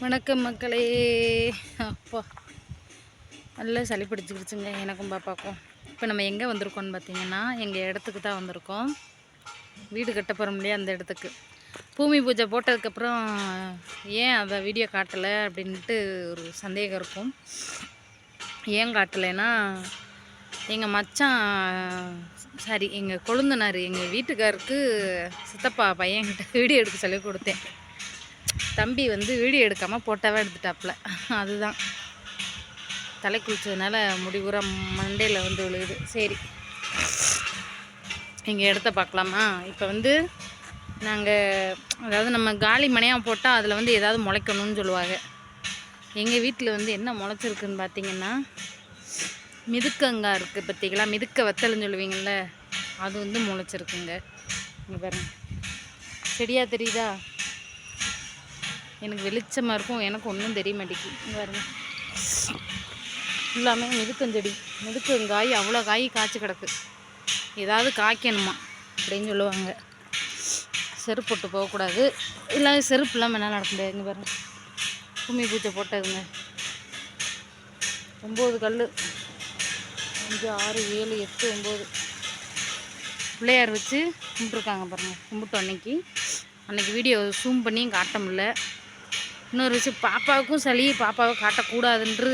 வணக்கம் மக்களே. அப்பா நல்லா சளி பிடிச்சிக்கிடுச்சுங்க எனக்கும் பாப்பாக்கும். இப்போ நம்ம எங்கே வந்திருக்கோம்னு பார்த்தீங்கன்னா எங்கள் இடத்துக்கு தான் வந்திருக்கோம். வீடு கட்ட போகிறோம் இல்லையா அந்த இடத்துக்கு. பூமி பூஜை போட்டதுக்கப்புறம் ஏன் அதை வீடியோ காட்டலை அப்படின்ட்டு ஒரு சந்தேகம் இருக்கும். ஏன் காட்டலைன்னா எங்கள் மச்சான் சாரி எங்கள் கொழுந்தனார் எங்கள் வீட்டுக்காருக்கு சித்தப்பா பையன்கிட்ட வீடியோ எடுக்க சொல்லி கொடுத்தேன். தம்பி வந்து வீடியோ எடுக்காமல் போட்டாவே எடுத்துட்டாப்புல. அதுதான். தலை குளிச்சதுனால முடிவுற மண்டையில் வந்து விழுகுது. சரி. எங்கள் இடத்த பார்க்கலாமா? இப்போ வந்து நாங்கள் அதாவது நம்ம காலி மனையாக போட்டால் அதில் வந்து ஏதாவது முளைக்கணும்னு சொல்லுவாங்க. எங்கள் வீட்டில் வந்து என்ன முளைச்சிருக்குன்னு பார்த்தீங்கன்னா மிதுக்கங்காய் இருக்குது பார்த்தீங்களா மிதுக்க வத்தல்னு சொல்லுவீங்கள்ல அது வந்து முளைச்சிருக்குங்க. இங்கே பாருங்கள் செடியாக தெரியுதா? எனக்கு வெளிச்சமாக இருக்கும் எனக்கு ஒன்றும் தெரிய மாட்டேங்குது இங்கே வருங்க எல்லாமே மிதுக்கஞ்செடி மிதுக்கங்காய் அவ்வளோ காய் காய்ச்சி கிடக்கு. ஏதாவது காய்க்கணுமா அப்படின்னு சொல்லுவாங்க. செருப்பு போட்டு போகக்கூடாது. இல்லை செருப்பு இல்லாமல் என்ன நடக்க முடியாது. இங்கே பாருங்க. கும்மி பூச்சை போட்டதுங்க. ஒம்பது கல் அஞ்சு ஆறு ஏழு எட்டு ஒம்பது. பிள்ளையார் வச்சு கும்பிட்ருக்காங்க பாருங்கள் கும்பிட்டோம் அன்னைக்கு. அன்னைக்கு வீடியோ ஜூம் பண்ணி காட்ட முடில இன்னொரு விஷயம் பாப்பாவுக்கும் சளி பாப்பாவை காட்டக்கூடாதுன்று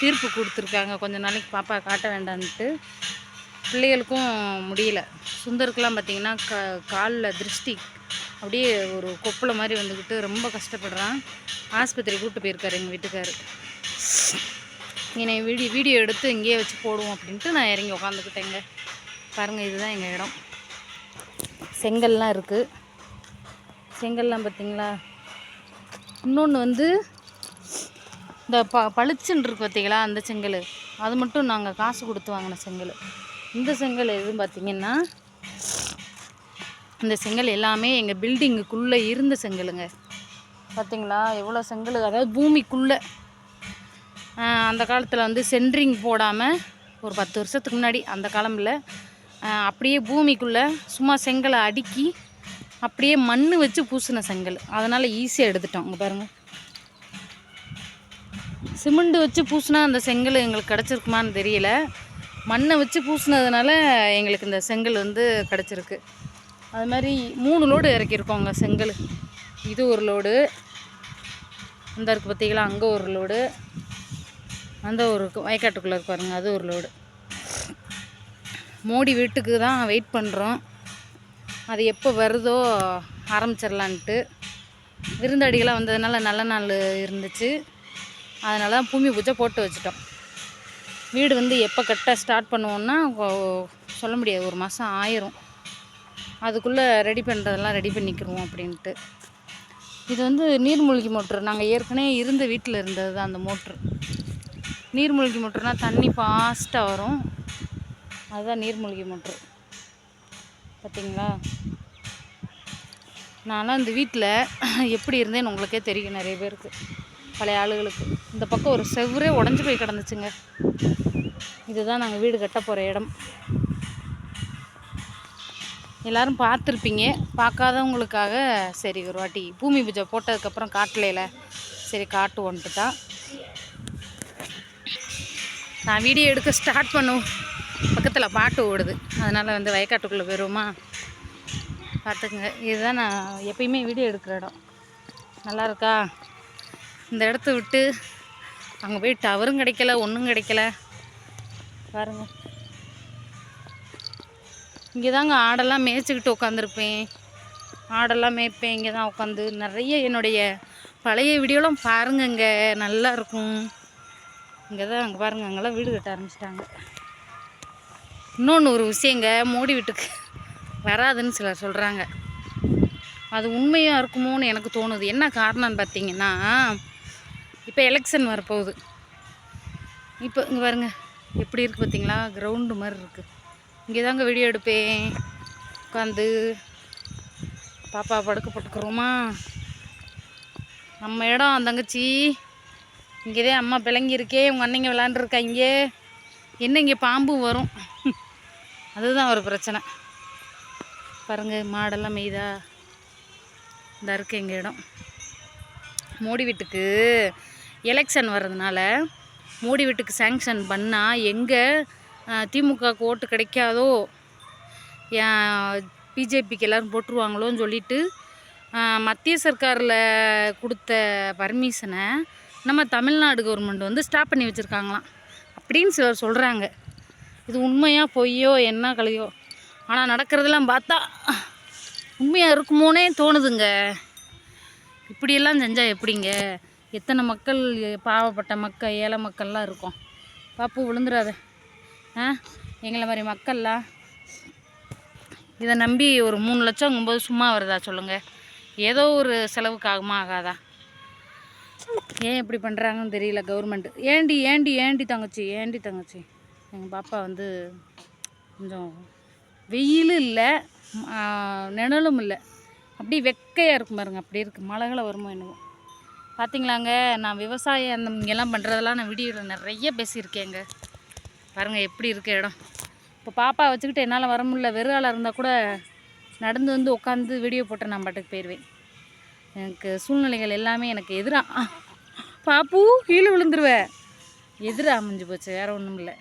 தீர்ப்பு கொடுத்துருக்காங்க. கொஞ்ச நாளைக்கு பாப்பா காட்ட வேண்டான்ட்டு பிள்ளைகளுக்கும் முடியல. சுந்தருக்கெல்லாம் பார்த்திங்கன்னா க காலில் திருஷ்டி அப்படியே ஒரு கொப்பளை மாதிரி வந்துக்கிட்டு ரொம்ப கஷ்டப்படுறான். ஆஸ்பத்திரி கூப்பிட்டு போயிருக்காரு எங்கள் வீட்டுக்காரு. என்னை வீடியோ வீடியோ எடுத்து இங்கேயே வச்சு போடுவோம் அப்படின்ட்டு நான் இறங்கி உக்காந்துக்கிட்டேங்க. பாருங்கள் இதுதான் எங்கள் இடம். செங்கல்லாம் இருக்குது செங்கல்லாம் பார்த்திங்களா? இன்னொன்று வந்து இந்த ப பளிச்சுன்னு இருக்கு பார்த்தீங்களா அந்த செங்கல். அது மட்டும் நாங்கள் காசு கொடுத்து வாங்கின செங்கல். இந்த செங்கல் எதுவும் பார்த்தீங்கன்னா இந்த செங்கல் எல்லாமே எங்கள் பில்டிங்குக்குள்ளே இருந்த செங்கலுங்க. பார்த்தீங்களா எவ்வளோ செங்கல்? அதாவது பூமிக்குள்ளே. அந்த காலத்தில் வந்து சென்ட்ரிங் போடாமல் ஒரு பத்து வருஷத்துக்கு முன்னாடி அந்த காலமில் அப்படியே பூமிக்குள்ளே சும்மா செங்கலை அடுக்கி அப்படியே மண் வச்சு பூசின செங்கல். அதனால் ஈஸியாக எடுத்துட்டோம். இங்கே பாருங்கள் சிமெண்ட் வச்சு பூசினா அந்த செங்கல் எங்களுக்கு கிடச்சிருக்குமான்னு தெரியல. மண்ணை வச்சு பூசினதுனால எங்களுக்கு இந்த செங்கல் வந்து கிடச்சிருக்கு. அது மாதிரி மூணு லோடு இறக்கியிருக்கோங்க செங்கல். இது ஒரு லோடு அந்த இருக்குது பார்த்தீங்களா? அங்கே ஒரு லோடு அந்த ஒரு வயக்காட்டுக்குள்ளே இருக்கு பாருங்கள் அது ஒரு லோடு மோடி வீட்டுக்கு தான் வெயிட் பண்ணுறோம் அது எப்போ வருதோ ஆரம்பிச்சிடலான்ட்டு. விருந்தாடிகளாக வந்ததுனால நல்ல நாள் இருந்துச்சு. அதனால தான் பூமி பூஜை போட்டு வச்சிட்டோம். வீடு வந்து எப்போ கட்ட ஸ்டார்ட் பண்ணுவோன்னா சொல்ல முடியாது. ஒரு மாதம் ஆயிரும். அதுக்குள்ளே ரெடி பண்ணுறதெல்லாம் ரெடி பண்ணிக்கிடுவோம் அப்படின்ட்டு. இது வந்து நீர்மூழ்கி மோட்ரு. நாங்கள் ஏற்கனவே இருந்த வீட்டில் இருந்தது தான் அந்த மோட்ரு. நீர்மூழ்கி மோட்ருனால் தண்ணி ஃபாஸ்ட்டாக வரும். அதுதான் நீர்மூழ்கி மோட்ரு. பார்த்தீங்களா? நான்லாம் இந்த வீட்டில் எப்படி இருந்தேன்னு உங்களுக்கே தெரியும் நிறைய பேருக்கு. பழைய ஆளுகளுக்கு. இந்த பக்கம் ஒரு செவ்வரே உடஞ்சி போய் கிடந்துச்சுங்க. இதுதான் நாங்கள் வீடு கட்ட போகிற இடம். எல்லோரும் பார்த்துருப்பீங்க. பார்க்காதவங்களுக்காக சரி ஒரு வாட்டி பூமி பூஜை போட்டதுக்கப்புறம் காட்டலையில. சரி காட்டுவோன்ட்டு தான் நான் வீடியோ எடுக்க ஸ்டார்ட் பண்ணுவோம் பக்கத்தில் பாட்டு ஓடுது. அதனால் வந்து வயக்காட்டுக்குள்ளே போயிடுவோமா பார்த்துக்குங்க இதுதான் நான் எப்பயுமே வீடியோ எடுக்கிற இடம். நல்லா இருக்கா? இந்த இடத்த விட்டு அங்கே போய் டவரும் கிடைக்கல ஒன்றும் கிடைக்கல. பாருங்க. இங்கே தாங்க ஆடெல்லாம் மேய்ச்சிக்கிட்டு உட்காந்துருப்பேன் ஆடெல்லாம் மேய்ப்பேன் இங்கே தான் உட்காந்து நிறைய என்னுடைய பழைய வீடியோலாம் பாருங்கங்க. நல்லா இருக்கும். இங்கே தான் அங்கே பாருங்க அங்கெல்லாம் வீடு கட்ட ஆரம்பிச்சிட்டாங்க. இன்னொன்று ஒரு விஷயங்க மோடி வீட்டுக்கு. வராதுன்னு சிலர் சொல்கிறாங்க அது உண்மையாக இருக்குமோன்னு எனக்கு தோணுது. என்ன காரணம்னு பார்த்தீங்கன்னா இப்போ எலெக்ஷன் வரப்போகுது. இப்போ இங்கே பாருங்க. எப்படி இருக்குது பார்த்தீங்களா கிரவுண்டு மாதிரி இருக்குது இங்கே தாங்க வீடியோ எடுப்பேன். உட்காந்து பாப்பா படுக்க போட்டுக்கிறோமா நம்ம இடம் தங்கச்சி. இங்கே தான் அம்மா பிளங்கி இருக்கே உங்கள் அண்ணங்க விளாண்டுருக்காங்க என்ன இங்கே பாம்பும் வரும். அதுதான் ஒரு பிரச்சனை. பாருங்கள் மாடெல்லாம் மெய்தா இந்த இருக்குது எங்கள் இடம். மோடி வீட்டுக்கு எலெக்ஷன் வர்றதுனால மோடி வீட்டுக்கு சேங்ஷன் பண்ணால் எங்கே திமுகவுக்கு ஓட்டு கிடைக்காதோ பிஜேபிக்கு எல்லோரும் போட்டுருவாங்களோன்னு சொல்லிட்டு மத்திய சர்க்காரில் கொடுத்த பர்மிஷனை நம்ம தமிழ்நாடு கவர்மெண்ட் வந்து ஸ்டாப் பண்ணி வச்சுருக்காங்களாம். அப்படின்னு சிலர் சொல்கிறாங்க இது உண்மையாக பொய்யோ என்ன கலையோ? ஆனால் நடக்கிறதெல்லாம் பார்த்தா உண்மையாக இருக்குமோனே தோணுதுங்க. இப்படியெல்லாம் செஞ்சால் எப்படிங்க? எத்தனை மக்கள் பாவப்பட்ட மக்கள் ஏழை மக்கள்லாம் இருக்கும். பாப்பு விழுந்துடாத ஆ? எங்களை மாதிரி மக்கள்லாம். இதை நம்பி ஒரு மூணு லட்சங்கும்போது சும்மா வருதா சொல்லுங்கள் ஏதோ ஒரு செலவுக்கு ஆகுமா ஆகாதா? ஏன் இப்படி பண்ணுறாங்கன்னு தெரியல கவர்மெண்ட். ஏண்டி ஏண்டி ஏண்டி தங்கச்சி ஏண்டி தங்கச்சி? எங்கள் பாப்பா வந்து கொஞ்சம் வெயிலும் இல்லை நிழலும் இல்லை. அப்படி வெக்கையாக இருக்கும் பாருங்க அப்படி இருக்குது மழைகளை வருமோ என்னவோ. பார்த்தீங்களாங்க நான் விவசாயம் அந்த இங்கெல்லாம் பண்ணுறதெல்லாம் நான் வீடியோவில் நிறைய பேசியிருக்கேங்க. பாருங்கள் எப்படி இருக்க இடம். இப்போ பாப்பா வச்சுக்கிட்டு என்னால் வர முடியல. வெறுகால இருந்தால் கூட நடந்து வந்து உட்காந்து வீடியோ போட்டு நான் பாட்டுக்கு போயிடுவேன் எனக்கு சூழ்நிலைகள் எல்லாமே எனக்கு எதிராக பாப்பு கீழே விழுந்துருவேன் எதிராக அமைஞ்சு போச்சு வேறு ஒன்றும் இல்லை.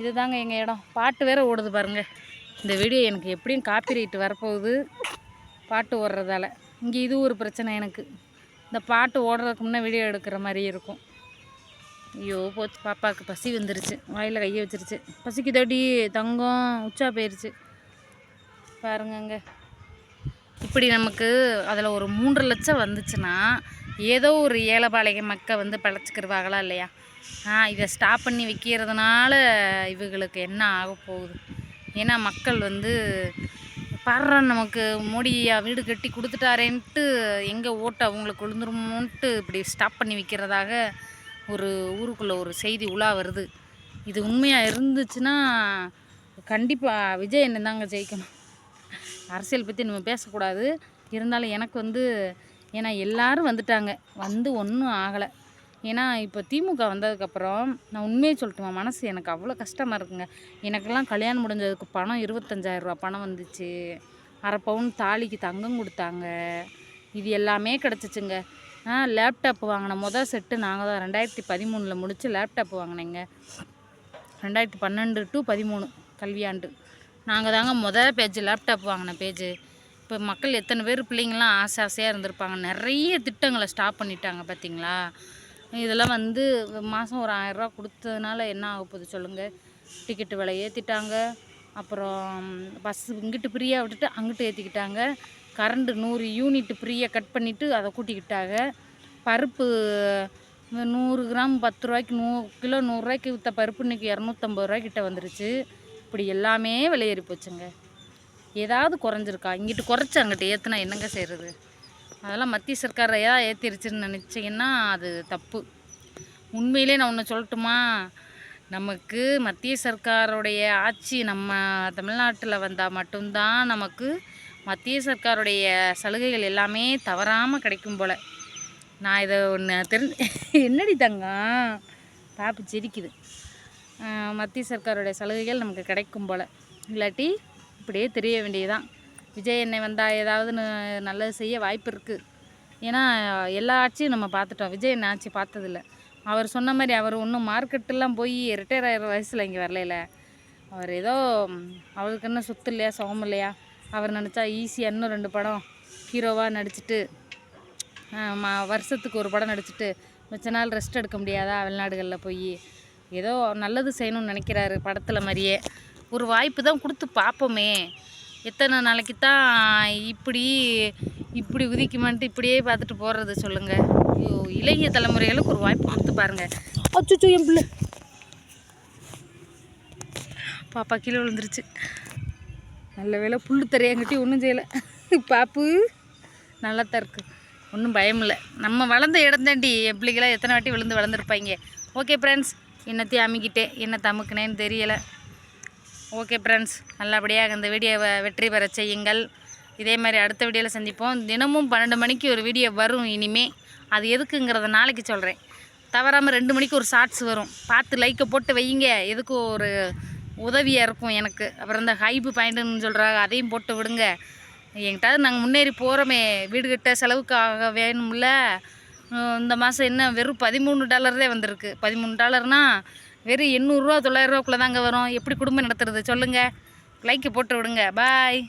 இதுதாங்க எங்கள் இடம். பாட்டு வேற ஓடுது பாருங்கள் இந்த வீடியோ எனக்கு எப்படியும் காப்பி ரைட்டு வரப்போகுது. பாட்டு ஓடுறதால. இங்கே இது ஒரு பிரச்சனை எனக்கு. இந்த பாட்டு ஓடுறதுக்கு முன்னே வீடியோ எடுக்கிற மாதிரி இருக்கும். ஐயோ போச்சு. பாப்பாவுக்கு பசி வந்துருச்சு. வாயில் கையை வச்சிருச்சு. பசிக்கு தடி தங்கம் உச்சா போயிருச்சு. பாருங்கங்க. இப்படி நமக்கு அதில் ஒரு மூன்று லட்சம் வந்துச்சுன்னா ஏதோ ஒரு ஏழைபாளைய மக்கள் வந்து பழச்சிக்கிருவாங்களா இல்லையா? ஆ இதை ஸ்டாப் பண்ணி வைக்கிறதுனால இவங்களுக்கு என்ன ஆக போகுது? ஏன்னா மக்கள் வந்து பாடுறா நமக்கு மோடியா வீடு கட்டி கொடுத்துட்டாரேன்ட்டு எங்கே ஓட்டு அவங்களுக்கு விழுந்துருமோன்ட்டு இப்படி ஸ்டாப் பண்ணி விற்கிறதாக ஒரு ஊருக்குள்ளே ஒரு செய்தி உலா வருது. இது உண்மையாக இருந்துச்சுன்னா கண்டிப்பாக விஜய் என்ன தாங்க ஜெயிக்கணும். அரசியல் பற்றி நம்ம பேசக்கூடாது. இருந்தாலும் எனக்கு வந்து ஏன்னா எல்லாரும் வந்துட்டாங்க. வந்து ஒன்றும் ஆகலை. ஏன்னா இப்போ திமுக வந்ததுக்கப்புறம் நான் உண்மையை சொல்லட்டுமா? மனசு எனக்கு அவ்வளோ கஷ்டமாக இருக்குங்க. எனக்கெல்லாம் கல்யாணம் முடிஞ்சதுக்கு பணம் இருபத்தஞ்சாயிரரூபா பணம் வந்துச்சு. அரை பவுன் தாலிக்கு தங்கம் கொடுத்தாங்க. இது எல்லாமே கிடச்சிச்சுங்க. ஆ லேப்டாப் வாங்கின மொதல் செட்டு நாங்கள் தான் ரெண்டாயிரத்தி பதிமூணில் முடித்து லேப்டாப் வாங்கினேங்க. ரெண்டாயிரத்தி பன்னெண்டு டு பதிமூணு கல்வியாண்டு. நாங்கள் தாங்க மொதல் பேஜ் லேப்டாப் வாங்கின பேஜ் இப்போ மக்கள் எத்தனை பேர் பிள்ளைங்களாம் ஆசை ஆசையாக இருந்திருப்பாங்க. நிறைய திட்டங்களை ஸ்டாப் பண்ணிட்டாங்க பார்த்தீங்களா இதெல்லாம் வந்து மாதம் ஒரு ஆயரூவா கொடுத்ததுனால என்ன ஆக போகுது சொல்லுங்கள் டிக்கெட்டு விலை ஏற்றிட்டாங்க அப்புறம் பஸ்ஸு இங்கிட்டு ஃப்ரீயாக விட்டுட்டு அங்கிட்டு ஏற்றிக்கிட்டாங்க கரண்ட்டு நூறு யூனிட் ஃப்ரீயாக கட் பண்ணிவிட்டு அதை கூட்டிக்கிட்டாங்க. பருப்பு நூறு கிராம் பத்து ரூபாய்க்கு நூ கிலோ நூறுரூவாய்க்கு விற்ற பருப்பு இன்றைக்கி இரநூத்தம்பது ரூபாய்க்கிட்ட வந்துருச்சு. இப்படி எல்லாமே விலையேறி போச்சுங்க. ஏதாவது குறைஞ்சிருக்கா? இங்கிட்டு குறைச்சி அங்கிட்டு ஏற்றுனா என்னங்க செய்கிறது அதெல்லாம் மத்திய சர்க்கார் ஏதாவது ஏற்றிருச்சுன்னு நினச்சிங்கன்னா அது தப்பு. உண்மையிலே நான் ஒன்று சொல்லட்டுமா? நமக்கு மத்திய சர்க்காருடைய ஆட்சி நம்ம தமிழ்நாட்டில் வந்தால் மட்டும்தான் நமக்கு மத்திய சர்க்காருடைய சலுகைகள் எல்லாமே தவறாமல் கிடைக்கும் போல். நான் இதை ஒன்று தெரிஞ்சு என்னடி தங்கம்? பாப்பு சிரிக்குது. மத்திய சர்க்காருடைய சலுகைகள் நமக்கு கிடைக்கும் போல். இல்லாட்டி இப்படியே தெரிய வேண்டியதுதான். விஜய் என்னை வந்தால் ஏதாவது நல்லது செய்ய வாய்ப்பு இருக்குது ஏன்னா எல்லா ஆட்சியும் நம்ம பார்த்துட்டோம். விஜய் என்ன ஆட்சி பார்த்ததில்ல. அவர் சொன்ன மாதிரி அவர் ஒன்றும் மார்க்கெட்டெல்லாம் போய் ரிட்டையர் ஆகிற வயசில் இங்கே வரலையில. அவர் ஏதோ அவருக்கு என்ன சொத்து இல்லையா சுகம் இல்லையா? அவர் நினச்சா ஈஸியாக இன்னும் ரெண்டு படம் ஹீரோவாக நடிச்சுட்டு மா வருஷத்துக்கு ஒரு படம் நடிச்சிட்டு மிச்ச நாள் ரெஸ்ட் எடுக்க முடியாதா வெளிநாடுகளில் போய்? ஏதோ நல்லது செய்யணும்னு நினைக்கிறாரு படத்தில் மாதிரியே. ஒரு வாய்ப்பு தான் கொடுத்து பார்ப்போமே. எத்தனை நாளைக்கு தான் இப்படி இப்படி உதிக்குமான்ட்டு இப்படியே பார்த்துட்டு போகிறது சொல்லுங்கள் ஐயோ இளைய தலைமுறைகளுக்கு ஒரு வாய்ப்பு கொடுத்து பாருங்க. அச்சுச்சோ என் பிள்ளை. பாப்பா கீழே விழுந்துருச்சு. நல்ல வேளை புல் தெரியாங்கட்டி ஒன்றும் செய்யலை. பாப்பு நல்லா தான் இருக்குது ஒன்றும் பயம் இல்லை. நம்ம வளர்ந்த இடந்தாண்டி என் பிள்ளைகளாக எத்தனை வாட்டி விழுந்து வளர்ந்துருப்பாங்க. Okay friends என்னத்தையும் அமுக்கிட்டேன். என்ன தமுக்குனேன்னு தெரியலை. ஓகே ஃப்ரெண்ட்ஸ் நல்லபடியாக இந்த வீடியோவை வெற்றி பெற செய்யுங்கள். இதே மாதிரி அடுத்த வீடியோவில் சந்திப்போம். தினமும் பன்னெண்டு மணிக்கு ஒரு வீடியோ வரும் இனிமே. அது எதுக்குங்கிறத நாளைக்கு சொல்கிறேன் தவறாமல் ரெண்டு மணிக்கு ஒரு ஷார்ட்ஸ் வரும். பார்த்து லைக்கை போட்டு வையுங்க எதுக்கு ஒரு உதவியாக இருக்கும் எனக்கு. அப்புறம் இந்த ஹைப்பு பாயிண்ட்டுன்னு சொல்கிறாங்க அதையும் போட்டு விடுங்க. என்கிட்ட நாங்கள் முன்னேறி போகிறோமே வீடு கிட்ட செலவுக்காக வேணும்ல இந்த மாதம் என்ன வெறும் பதிமூணு டாலர் தான் வந்திருக்கு. பதிமூணு டாலர்னால் வெறும் எண்ணூறுரூவா தொள்ளாயிரரூவாக்குள்ளே தாங்க வரும். எப்படி குடும்பம் நடத்துறது? சொல்லுங்கள் லைக்கு போட்டு விடுங்க. பாய்